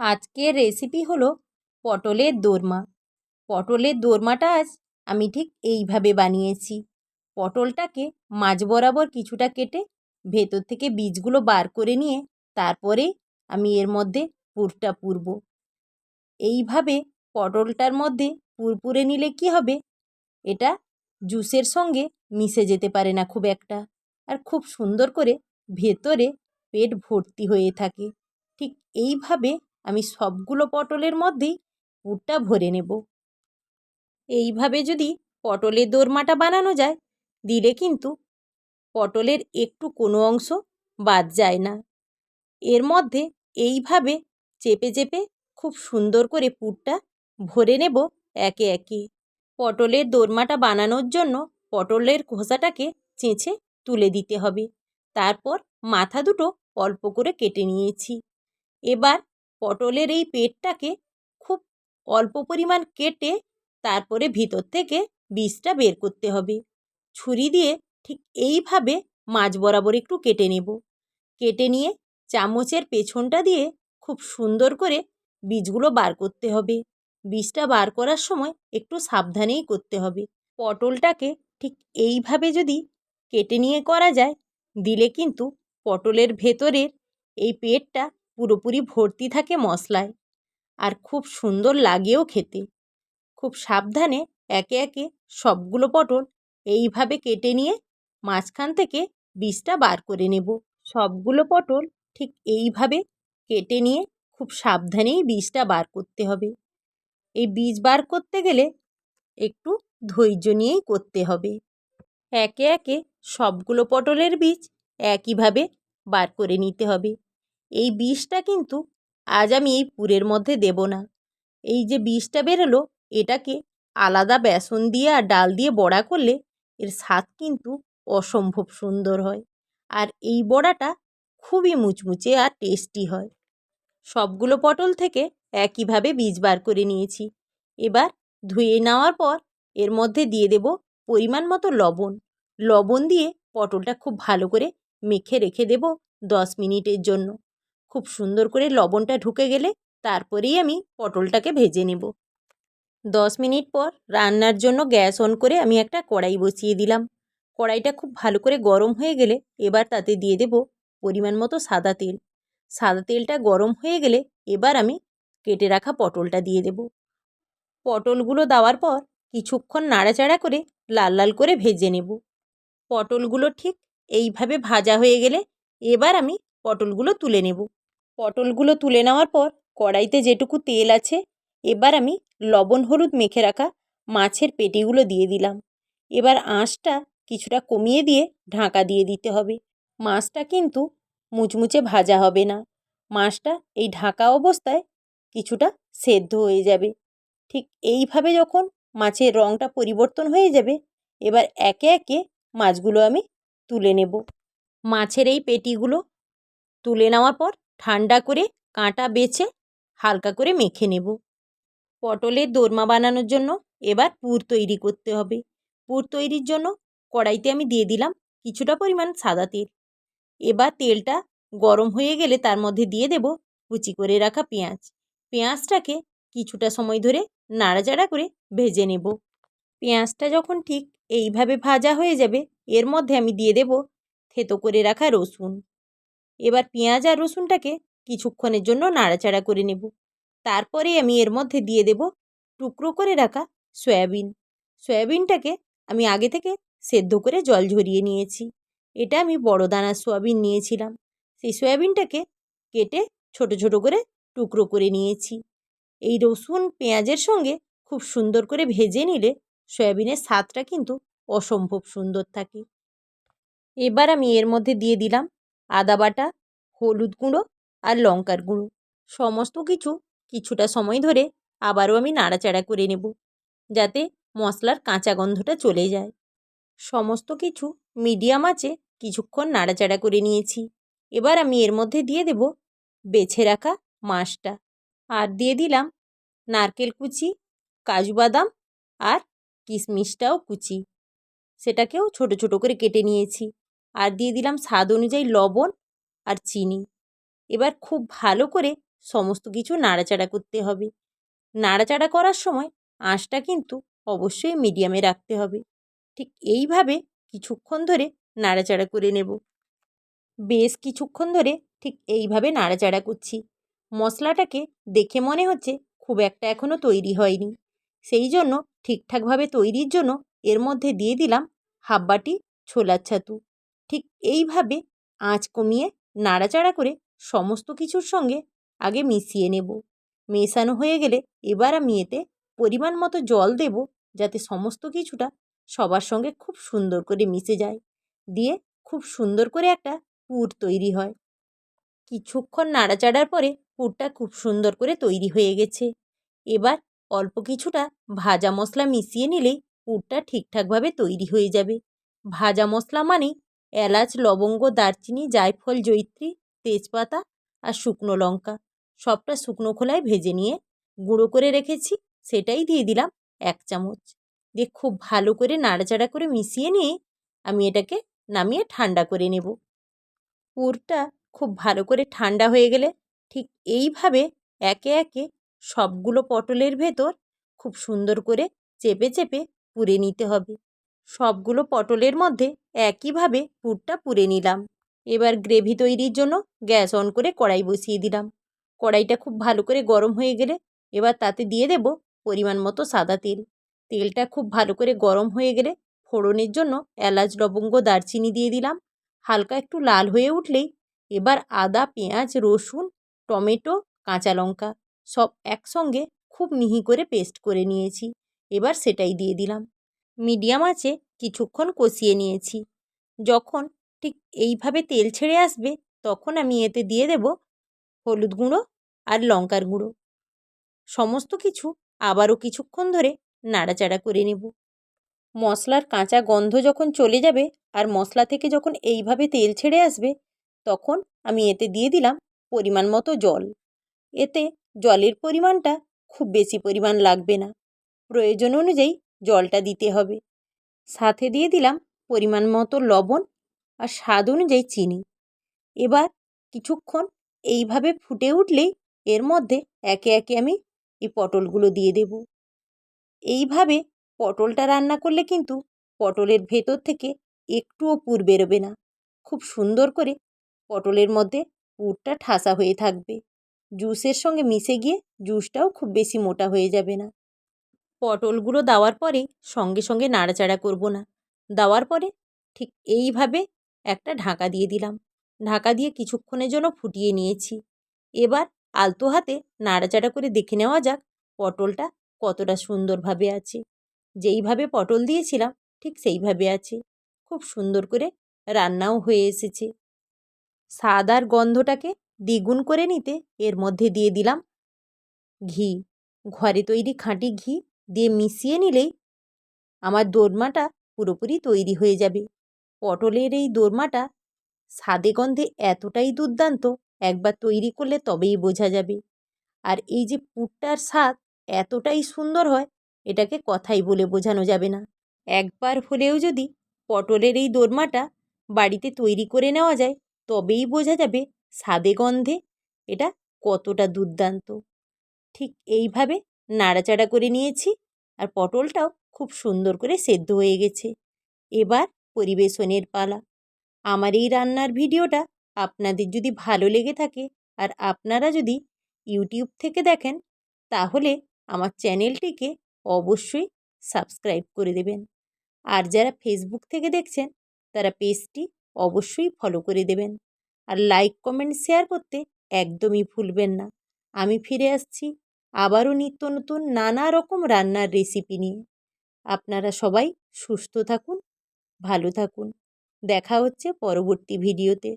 আজকের রেসিপি হলো পটলের দোরমা। পটলের দোরমাটা আজ আমি ঠিক এইভাবে বানিয়েছি। পটলটাকে মাঝ বরাবর কিছুটা কেটে ভেতর থেকে বীজগুলো বার করে নিয়ে তারপরে আমি এর মধ্যে পুরটা পুরব। এইভাবে পটলটার মধ্যে পুরপুরে নিলে কী হবে? এটা জুসের সঙ্গে মিশে যেতে পারে না খুব একটা। আর খুব সুন্দর করে ভেতরে পেট ভর্তি হয়ে থাকে। ঠিক এইভাবে আমি সবগুলো পটলের মধ্যেই পুরটা ভরে নেব। এইভাবে যদি পটলের দোরমাটা বানানো যায়, দিলে কিন্তু পটলের একটু কোনো অংশ বাদ যায় না। এর মধ্যে এইভাবে চেপে চেপে খুব সুন্দর করে পুরটা ভরে নেব একে একে। পটলের দোরমাটা বানানোর জন্য পটলের খোসাটাকে চেঁচে তুলে দিতে হবে। তারপর মাথা দুটো অল্প করে কেটে নিয়েছি। এবার পটলের এই পেটটাকে খুব অল্প পরিমাণ কেটে তারপরে ভিতর থেকে বীজটা বের করতে হবে। ছুরি দিয়ে ঠিক এইভাবে মাঝ বরাবর একটু কেটে নেব। কেটে নিয়ে চামচের পেছনটা দিয়ে খুব সুন্দর করে বীজগুলো বার করতে হবে। বীজটা বার করার সময় একটু সাবধানেই করতে হবে। পটলটাকে ঠিক এইভাবে যদি কেটে নিয়ে করা যায়, দিলে কিন্তু পটলের ভেতরের এই পেটটা পুরোপুরি ভর্তি থাকে মশলায়। আর খুব সুন্দর লাগেও খেতে। খুব সাবধানে একে একে সবগুলো পটল এইভাবে কেটে নিয়ে মাঝখান থেকে বীজটা বার করে নেব। সবগুলো পটল ঠিক এইভাবে কেটে নিয়ে খুব সাবধানেই বীজটা বার করতে হবে। এই বীজ বার করতে গেলে একটু ধৈর্য নিয়েই করতে হবে। একে একে সবগুলো পটলের বীজ একইভাবে বার করে নিতে হবে। এই বিষটা কিন্তু আজ আমি এই পুরের মধ্যে দেব না। এই যে বিষটা বেরোলো, এটাকে আলাদা বেসন দিয়ে আর ডাল দিয়ে বড়া করলে এর স্বাদ কিন্তু অসম্ভব সুন্দর হয়। আর এই বড়াটা খুবই মুচমুচে আর টেস্টি হয়। সবগুলো পটল থেকে একইভাবে বীজ বার করে নিয়েছি। এবার ধুয়ে নেওয়ার পর এর মধ্যে দিয়ে দেব পরিমাণ মতো লবণ। লবণ দিয়ে পটলটা খুব ভালো করে মেখে রেখে দেব দশ মিনিটের জন্য। খুব সুন্দর করে লবণটা ঢুকে গেলে তারপরেই আমি পটলটাকে ভেজে নেব। দশ মিনিট পর রান্নার জন্য গ্যাস অন করে আমি একটা কড়াই বসিয়ে দিলাম। কড়াইটা খুব ভালো করে গরম হয়ে গেলে এবার তাতে দিয়ে দেব পরিমাণ মতো সাদা তেল। সাদা তেলটা গরম হয়ে গেলে এবার আমি কেটে রাখা পটলটা দিয়ে দেব। পটলগুলো দেওয়ার পর কিছুক্ষণ নাড়াচাড়া করে লাল লাল করে ভেজে নেব। পটলগুলো ঠিক এইভাবে ভাজা হয়ে গেলে এবার আমি পটলগুলো তুলে নেব। পটলগুলো তুলে নেওয়ার পর কড়াইতে যেটুকু তেল আছে, এবার আমি লবণ হলুদ মেখে রাখা মাছের পেটিগুলো দিয়ে দিলাম। এবার আঁশটা কিছুটা কমিয়ে দিয়ে ঢাকা দিয়ে দিতে হবে। মাছটা কিন্তু মুচমুচে ভাজা হবে না। মাছটা এই ঢাকা অবস্থায় কিছুটা সেদ্ধ হয়ে যাবে। ঠিক এইভাবে যখন মাছের রঙটা পরিবর্তন হয়ে যাবে, এবার একে একে মাছগুলো আমি তুলে নেব। মাছের এই পেটিগুলো তুলে নেওয়ার পর ঠান্ডা করে কাঁটা বেছে হালকা করে মেখে নেব। পটলের দোরমা বানানোর জন্য এবার পুর তৈরি করতে হবে। পুর তৈরির জন্য কড়াইতে আমি দিয়ে দিলাম কিছুটা পরিমাণ সাদা তেল। এবার তেলটা গরম হয়ে গেলে তার মধ্যে দিয়ে দেব কুচি করে রাখা পেঁয়াজ। পেঁয়াজটাকে কিছুটা সময় ধরে নাড়াচাড়া করে ভেজে নেব। পেঁয়াজটা যখন ঠিক এইভাবে ভাজা হয়ে যাবে, এর মধ্যে আমি দিয়ে দেব থেতো করে রাখা রসুন। এবার পেঁয়াজ আর রসুনটাকে কিছুক্ষণের জন্য নাড়াচাড়া করে নেব। তারপরে আমি এর মধ্যে দিয়ে দেব টুকরো করে রাখা সয়াবিন। সয়াবিনটাকে আমি আগে থেকে সেদ্ধ করে জল ঝরিয়ে নিয়েছি। এটা আমি বড় দানার সয়াবিন নিয়েছিলাম। সেই সয়াবিনটাকে কেটে ছোট ছোট করে টুকরো করে নিয়েছি। এই রসুন, পেঁয়াজের সঙ্গে খুব সুন্দর করে ভেজে নিলে সয়াবিনের স্বাদটা কিন্তু অসম্ভব সুন্দর থাকে। এবার আমি এর মধ্যে দিয়ে দিলাম আদা বাটা, হলুদ গুঁড়ো আর লঙ্কার গুঁড়ো। সমস্ত কিছু কিছুটা সময় ধরে আবারও আমি নাড়াচাড়া করে নেব, যাতে মশলার কাঁচা গন্ধটা চলে যায়। সমস্ত কিছু মিডিয়াম আঁচে কিছুক্ষণ নাড়াচাড়া করে নিয়েছি। এবার আমি এর মধ্যে দিয়ে দেব বেছে রাখা মাছটা। আর দিয়ে দিলাম নারকেল কুচি, কাজু বাদাম আর কিশমিশটাও কুচি। সেটাকেও ছোট ছোট করে কেটে নিয়েছি। আর দিয়ে দিলাম স্বাদ অনুযায়ী লবণ আর চিনি। এবার খুব ভালো করে সমস্ত কিছু নাড়াচাড়া করতে হবে। নাড়াচাড়া করার সময় আঁশটা কিন্তু অবশ্যই মিডিয়ামে রাখতে হবে। ঠিক এইভাবে কিছুক্ষণ ধরে নাড়াচাড়া করে নেব। বেশ কিছুক্ষণ ধরে ঠিক এইভাবে নাড়াচাড়া করছি। মশলাটাকে দেখে মনে হচ্ছে খুব একটা এখনও তৈরি হয়নি। সেই জন্য ঠিকঠাকভাবে তৈরির জন্য এর মধ্যে দিয়ে দিলাম হাব্বাটি ছোলার ছাতু। এইভাবে আঁচ কমিয়ে নাড়াচাড়া করে সমস্ত কিছুর সঙ্গে আগে মিশিয়ে নেব। মেশানো হয়ে গেলে এবার আমি এতে পরিমাণ মতো জল দেব যাতে সমস্ত কিছুটা সবার সঙ্গে খুব সুন্দর করে মিশে যায়। দিয়ে খুব সুন্দর করে একটা পুর তৈরি হয়। কিছুক্ষণ নাড়াচাড়ার পরে পুরটা খুব সুন্দর করে তৈরি হয়ে গেছে। এবার অল্প কিছুটা ভাজা মশলা মিশিয়ে নিলেই পুরটা ঠিকঠাকভাবে তৈরি হয়ে যাবে। ভাজা মশলা মানেই এলাচ, লবঙ্গ, দারচিনি, জায়ফল, জয়িত্রী, তেজপাতা আর শুকনো লঙ্কা। সবটা শুকনো খোলায় ভেজে নিয়ে গুঁড়ো করে রেখেছি, সেটাই দিয়ে দিলাম এক চামচ। দিয়ে খুব ভালো করে নাড়াচাড়া করে মিশিয়ে নিয়ে আমি এটাকে নামিয়ে ঠান্ডা করে নেব। পুরটা খুব ভালো করে ঠান্ডা হয়ে গেলে ঠিক এইভাবে একে একে সবগুলো পটলের ভেতর খুব সুন্দর করে চেপে চেপে পুরে নিতে হবে। সবগুলো পটলের মধ্যে একইভাবে পুরটা পুরে নিলাম। এবার গ্রেভি তৈরির জন্য গ্যাস অন করে কড়াই বসিয়ে দিলাম। কড়াইটা খুব ভালো করে গরম হয়ে গেলে এবার তাতে দিয়ে দেব পরিমাণ মতো সাদা তেল। তেলটা খুব ভালো করে গরম হয়ে গেলে ফোড়নের জন্য এলাচ, লবঙ্গ, দারচিনি দিয়ে দিলাম। হালকা একটু লাল হয়ে উঠলেই এবার আদা, পেঁয়াজ, রসুন, টমেটো, কাঁচা লঙ্কা সব একসঙ্গে খুব মিহি করে পেস্ট করে নিয়েছি। এবার সেটাই দিয়ে দিলাম। মিডিয়াম আছে, কিছুক্ষণ কষিয়ে নিয়েছি। যখন ঠিক এইভাবে তেল ছেড়ে আসবে, তখন আমি এতে দিয়ে দেব হলুদ গুঁড়ো আর লঙ্কার গুঁড়ো। সমস্ত কিছু আবারও কিছুক্ষণ ধরে নাড়াচাড়া করে নেব। মশলার কাঁচা গন্ধ যখন চলে যাবে আর মশলা থেকে যখন এইভাবে তেল ছেড়ে আসবে, তখন আমি এতে দিয়ে দিলাম পরিমাণ মতো জল। এতে জলের পরিমাণটা খুব বেশি পরিমাণ লাগবে না। প্রয়োজন অনুযায়ী জলটা দিতে হবে। সাথে দিয়ে দিলাম পরিমাণ মতো লবণ আর স্বাদ অনুযায়ী চিনি। এবার কিছুক্ষণ এইভাবে ফুটে উঠলেই এর মধ্যে একে একে আমি এই পটলগুলো দিয়ে দেব। এইভাবে পটলটা রান্না করলে কিন্তু পটলের ভেতর থেকে একটুও পুর বেরোবে না। খুব সুন্দর করে পটলের মধ্যে পুরটা ঠাসা হয়ে থাকবে। জুসের সঙ্গে মিশে গিয়ে জুসটাও খুব বেশি মোটা হয়ে যাবে না। পটলগুলো দেওয়ার পরে সঙ্গে সঙ্গে নাড়াচাড়া করব না। দেওয়ার পরে ঠিক এইভাবে একটা ঢাকা দিয়ে দিলাম। ঢাকা দিয়ে কিছুক্ষণের জন্য ফুটিয়ে নিয়েছি। এবার আলতো হাতে নাড়াচাড়া করে দেখে নেওয়া যাক পটলটা কতটা সুন্দরভাবে আছে। যেইভাবে পটল দিয়েছিলাম ঠিক সেইভাবে আছে। খুব সুন্দর করে রান্নাও হয়ে এসেছে। স্বাদ আর গন্ধটাকে দ্বিগুণ করে নিতে এর মধ্যে দিয়ে দিলাম ঘি। ঘরে তৈরি খাঁটি ঘি দিয়ে মিশিয়ে নিলেই আমার দোরমাটা পুরোপুরি তৈরি হয়ে যাবে। পটলের এই দোরমাটা স্বাদে গন্ধে এতটাই দুর্দান্ত, একবার তৈরি করলে তবেই বোঝা যাবে। আর এই যে পুরটার স্বাদ এতটাই সুন্দর হয়, এটাকে কথাই বলে বোঝানো যাবে না। একবার হলেও যদি পটলের এই দোরমাটা বাড়িতে তৈরি করে নেওয়া যায়, তবেই বোঝা যাবে স্বাদে গন্ধে এটা কতটা দুর্দান্ত। ঠিক এইভাবে নাড়াচাড়া করে নিয়েছি আর পটলটাও খুব সুন্দর করে সেদ্ধ হয়ে গেছে। এবার পরিবেশনের পালা। আমার এই রান্নার ভিডিওটা আপনাদের যদি ভালো লেগে থাকে আর আপনারা যদি ইউটিউব থেকে দেখেন, তাহলে আমার চ্যানেলটিকে অবশ্যই সাবস্ক্রাইব করে দেবেন। আর যারা ফেসবুক থেকে দেখছেন, তারা পেজটি অবশ্যই ফলো করে দেবেন। আর লাইক, কমেন্ট, শেয়ার করতে একদমই ভুলবেন না। আমি ফিরে আসছি। আবারও নিত্য নতুন নানা রকম রান্নার রেসিপি নিয়ে। আপনারা সবাই সুস্থ থাকুন, ভালো থাকুন। দেখা হচ্ছে পরবর্তী ভিডিওতে